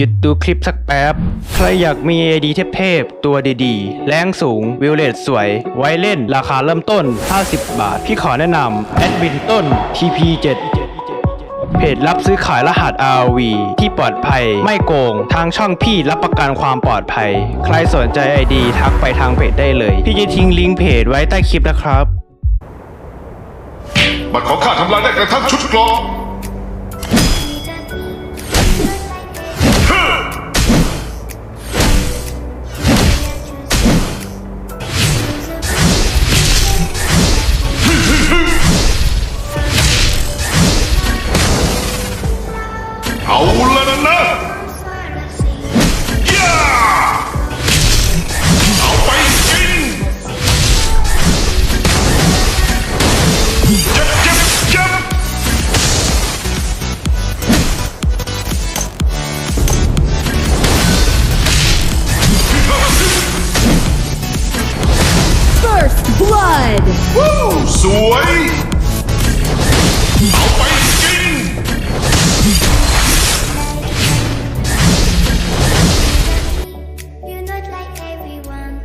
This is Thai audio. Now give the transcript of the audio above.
หยุดดูคลิปสักแป๊บ ใครอยากมี AD เทพๆตัวดีๆ แรงสูง วิวเลตสวย ไว้เล่นราคาเริ่มต้น 50 บาท พี่ขอแนะนำแอดมินต้น TP7 เพจรับซื้อขายรหัส RV ที่ปลอดภัย ไม่โกง ทางช่องพี่รับประกันความปลอดภัย ใครสนใจ ID ทักไปทางเพจได้เลย พี่จะทิ้งลิงก์เพจไว้ใต้คลิปนะครับ บัตรของข้าทำลายได้กระทั่งชุดกรอง เอ